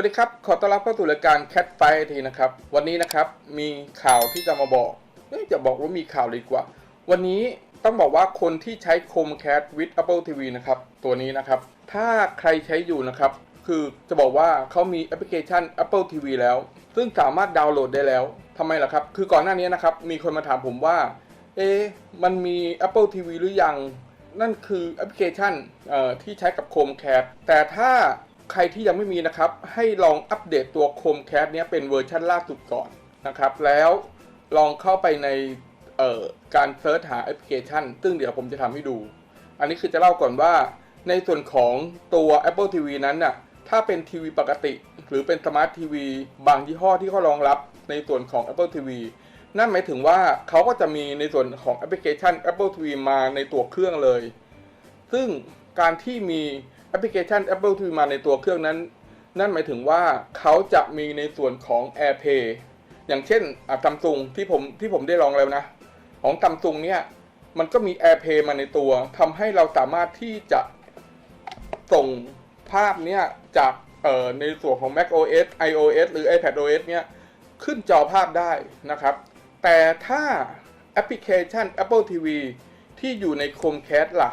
วัสดีครับ ขอต้อนรับเข้าสู่รายการ Cat Fight ทีนะครับ วันนี้นะครับมีข่าวที่จะมาบอกจะบอกว่ามีข่าวเลยดีกว่า วันนี้ต้องบอกว่าคนที่ใช้ Chromecast with Apple TV นะครับ ตัวนี้นะครับ ถ้าใครใช้อยู่นะครับ คือจะบอกว่าเขามีแอปพลิเคชัน Apple TV แล้ว ซึ่งสามารถดาวน์โหลดได้แล้วทำไมล่ะครับ คือก่อนหน้านี้นะครับ มีคนมาถามผมว่า เอ๊มันมี Apple TV หรือยัง นั่นคือแอปพลิเคชันที่ใช้กับ Chromecast แต่ถ้า ใครที่ยังไม่มีนะครับ ให้ลองอัปเดตตัว Chromecast เนี้ยเป็นเวอร์ชันล่าสุดก่อนนะครับ แล้วลองเข้าไปในการเซิร์ชหาแอปพลิเคชัน ซึ่งเดี๋ยวผมจะทำให้ดู อันนี้คือจะเล่าก่อนว่า ในส่วนของตัว Apple TV นั้นน่ะ ถ้าเป็นทีวีปกติ หรือเป็นสมาร์ททีวีบางยี่ห้อที่เขารองรับในส่วนของ Apple TV นั่นหมายถึงว่าเขาก็จะมีในส่วนของแอปพลิเคชัน Apple TV มาในตัวเครื่องเลย ซึ่งการที่มี แอปพลิเคชัน Apple TV มาในตัวเครื่องนั้น นั่นหมายถึงว่าเขาจะมีในส่วนของ AirPlay อย่างเช่นซัมซุงที่ผมที่ผมได้ลองแล้วนะ ของซัมซุงเนี่ยมันก็มี AirPlay มาในตัวทำให้เราสามารถที่จะส่งภาพเนี่ยจากเอ่อในส่วนของ macOS iOS หรือ iPadOS เนี่ยขึ้นจอภาพได้นะครับ แต่ถ้าแอปพลิเคชัน Apple TV ที่อยู่ใน Chromecast ล่ะ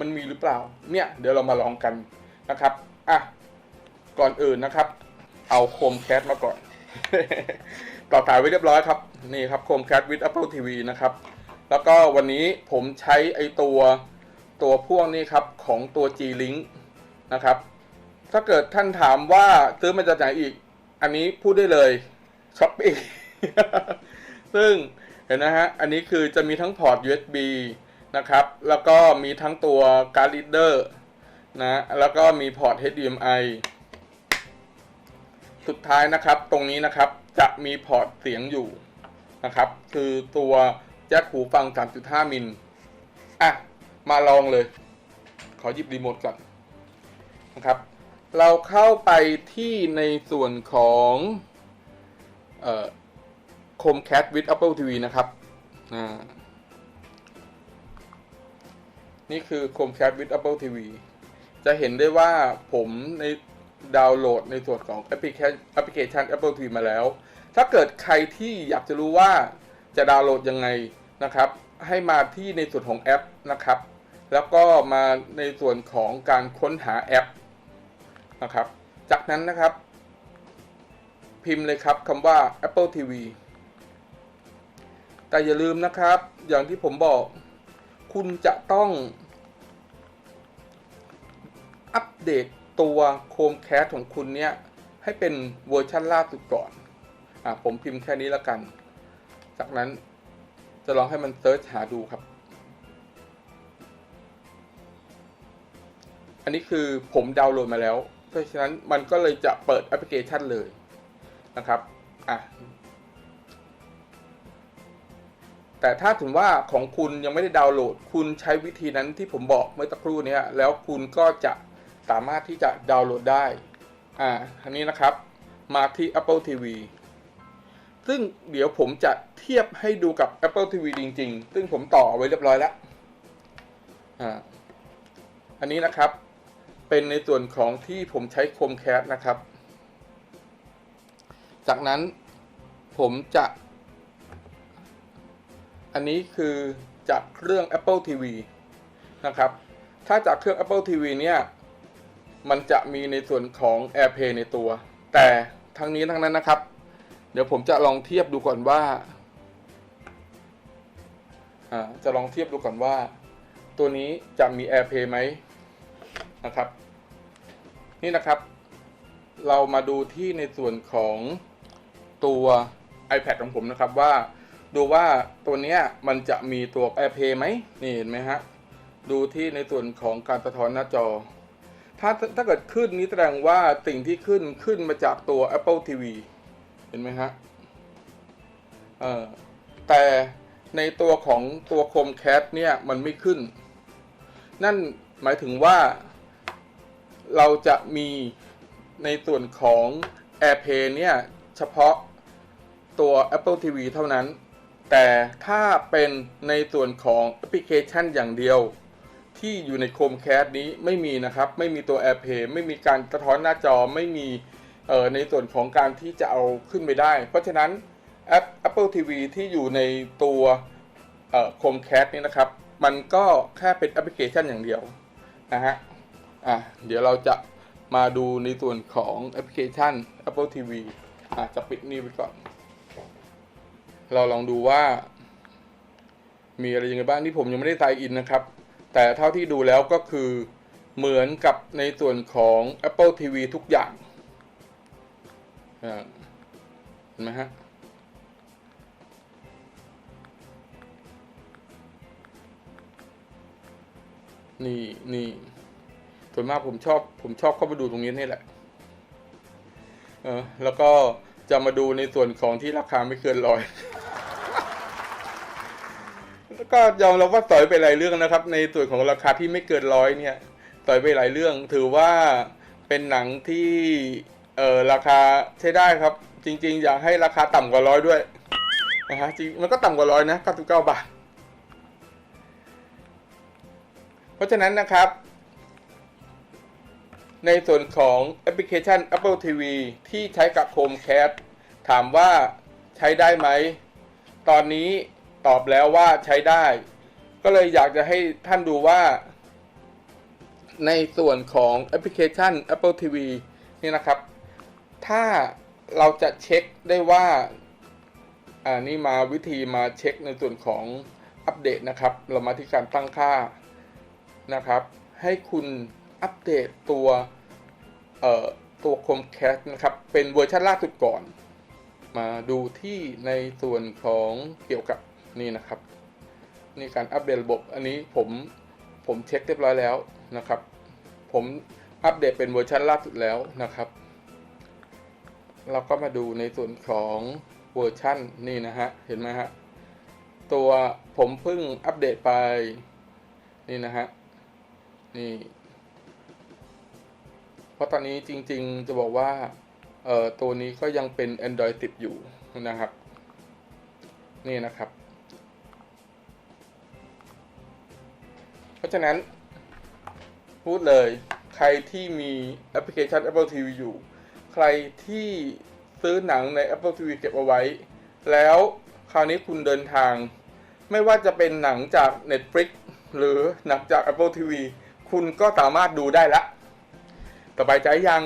มันมีหรือเปล่า เนี่ยเดี๋ยวเรามาลองกันนะครับอะก่อนอื่นนะครับ เอา Chromecast มาก่อน ต่อสายไว้เรียบร้อยครับ นี่ครับ Chromecast with Apple TV นะครับ แล้วก็วันนี้ผมใช้ไอตัวตัวพ่วงนี่ครับของตัว G-Link นะครับ ถ้าเกิดท่านถามว่าซื้อมาจากไหนอีก อันนี้พูดได้เลยช้อปปี้ซึ่งเห็นนะฮะ อันนี้คือจะมีทั้งพอร์ต USB นะครับ แล้วก็มีทั้งตัวการ์ด reader นะ แล้วก็มีพอร์ต HDMI สุดท้ายนะครับ ตรงนี้นะครับจะมีพอร์ตเสียงอยู่นะครับ คือตัวแจ็คหูฟัง 3.5 มิล อะ มาลองเลย ขอหยิบรีโมทก่อนนะครับ เราเข้าไปที่ในส่วนของเอ่อ Chromecast with Apple TV นะครับ อ่า นี่คือ Chromecast with Apple TV จะเห็นได้ว่าผมในดาวน์โหลดในส่วนของแอปพลิเคชันแอปพลิเคชัน Apple TV มาแล้ว ถ้าเกิดใครที่อยากจะรู้ว่าจะดาวน์โหลดยังไงนะครับ ให้มาที่ในส่วนของแอปนะครับ แล้วก็มาในส่วนของการค้นหาแอปนะครับ จากนั้นนะครับ พิมพ์เลยครับคำว่า Apple TV แต่อย่าลืมนะครับ อย่างที่ผมบอก คุณจะต้อง อัปเดตตัว Chromecast ของคุณเนี่ย ให้เป็นเวอร์ชันล่าสุดก่อนอะผมพิมพ์แค่นี้แล้วกัน จากนั้นจะลองให้มันเซิร์ชหาดูครับอันนี้คือผมดาวน์โหลดมาแล้ว เพราะฉะนั้นมันก็เลยจะเปิดแอปพลิเคชันเลยนะครับ อะ แต่ถ้าถึงว่าของคุณยังไม่ได้ดาวน์โหลด คุณใช้วิธีนั้นที่ผมบอกเมื่อสักครู่นี้แล้วคุณก็จะสามารถที่จะดาวน์โหลดได้อ่าอันนี้นะครับ มาที่ Apple TV ซึ่งเดี๋ยวผมจะเทียบให้ดูกับ Apple TV จริง ๆ ซึ่งผมต่อไว้เรียบร้อยแล้วอ่าอันนี้นะครับเป็นในส่วนของที่ผมใช้ Chromecast นะครับ จากนั้นผมจะ อันนี้คือจากเครื่อง Apple TV นะครับ ถ้าจากเครื่อง Apple TV เนี่ย มันจะมีในส่วนของ AirPlay ในตัว แต่ทั้งนี้ทั้งนั้นนะครับ เดี๋ยวผมจะลองเทียบดูก่อนว่าอ่าจะลองเทียบดูก่อนว่า ตัวนี้จะมี AirPlay ไหมนะครับ นี่นะครับ เรามาดูที่ในส่วนของตัว iPad ของผมนะครับว่า ดูว่าตัวเนี้ยมันจะมีตัว AirPlay ไหมนี่เห็นไหมฮะ ดูที่ในส่วนของการสะท้อนหน้าจอ ถ้าถ้าเกิดขึ้นนี้แสดงว่าสิ่งที่ขึ้นขึ้นมาจากตัว Apple TV เห็นไหมฮะเออแต่ในตัวของตัว Chromecast เนี่ยมันไม่ขึ้น นั่นหมายถึงว่าเราจะมีในส่วนของ AirPlay เนี่ย เฉพาะตัว Apple TV เท่านั้น แต่ถ้าเป็นในส่วนของแอปพลิเคชันอย่างเดียว ที่อยู่ใน Chromecast นี้ไม่มีนะครับ ไม่มีตัว AirPlay ไม่มีการสะท้อนหน้าจอไม่มีในส่วนของการที่จะเอาขึ้นไปได้ เพราะฉะนั้นแอป Apple TV ที่อยู่ในตัวเอ่อ Chromecast นี่นะครับ มันก็แค่เป็นแอปพลิเคชันอย่างเดียวนะฮะอะเดี๋ยวเราจะมาดูในส่วนของแอปพลิเคชัน Apple TV อะจะปิดนี่ไปก่อน เราลองดูว่า มีอะไรยังไงบ้างที่ผมยังไม่ได้ไซน์อินนะครับ แต่เท่าที่ดูแล้วก็คือเหมือนกับในส่วนของ Apple TV ทุกอย่างเห็นไหมฮะนี่นี่ส่วนมากผมชอบผมชอบเข้าไปดูตรงนี้นี่แหละ เออแล้วก็จะมาดูในส่วนของที่ราคาไม่เกินร้อย ก็ยอมรับว่าสอยไปหลายเรื่องนะครับ ในส่วนของราคาที่ไม่เกินร้อยเนี่ยสอยไปหลายเรื่อง ถือว่าเป็นหนังที่เออราคาใช้ได้ครับ จริง ๆ อยากให้ราคาต่ำกว่าร้อยด้วยนะฮะจริงมันก็ต่ำกว่าร้อยนะ99บาท เพราะฉะนั้นนะครับ ในส่วนของแอปพลิเคชัน Apple TV ที่ใช้กับ Chromecast ถามว่าใช้ได้ไหม ตอนนี้ ตอบแล้วว่าใช้ได้ ก็เลยอยากจะให้ท่านดูว่า ในส่วนของแอปพลิเคชัน Apple TV นี่นะครับ ถ้าเราจะเช็คได้ว่าอ่านี่มาวิธีมาเช็คในส่วนของอัปเดตนะครับ เรามาที่การตั้งค่านะครับ ให้คุณอัปเดตตัวเอ่อตัว Chromecast นะครับ เป็นเวอร์ชันล่าสุดก่อน มาดูที่ในส่วนของเกี่ยวกับ นี่นะครับ นี่การอัปเดตระบบอันนี้ผมผมเช็คเรียบร้อยแล้วนะครับ ผมอัปเดตเป็นเวอร์ชันล่าสุดแล้วนะครับ เราก็มาดูในส่วนของเวอร์ชันนี่นะฮะเห็นไหมฮะตัวผมเพิ่งอัปเดตไปนี่นะฮะนี่เพราะตอนนี้จริงๆจะบอกว่าเอ่อตัวนี้ก็ยังเป็น Android 10 อยู่นะครับ นี่นะครับะฉะนั้น พูดเลย ใครที่มีแอปพลิเคชัน Apple TV อยู่ ใครที่ซื้อหนังใน Apple TV เก็บเอาไว้ แล้วคราวนี้คุณเดินทาง ไม่ว่าจะเป็นหนังจาก Netflix หรือหนังจาก Apple TV คุณก็สามารถดูได้ละสบายใจยัง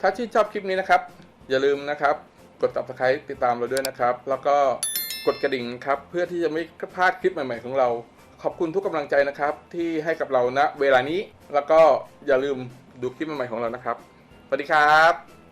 ถ้าชื่นชอบคลิปนี้นะครับ อย่าลืมนะครับ กด subscribe ติดตามเราด้วยนะครับ แล้วก็กดกระดิ่งครับ เพื่อที่จะไม่พลาดคลิปใหม่ ๆ ของเรา ขอบคุณทุกกำลังใจนะครับ ที่ให้กับเราณเวลานี้ แล้วก็อย่าลืมดูคลิปใหม่ๆของเรานะครับสวัสดีครับ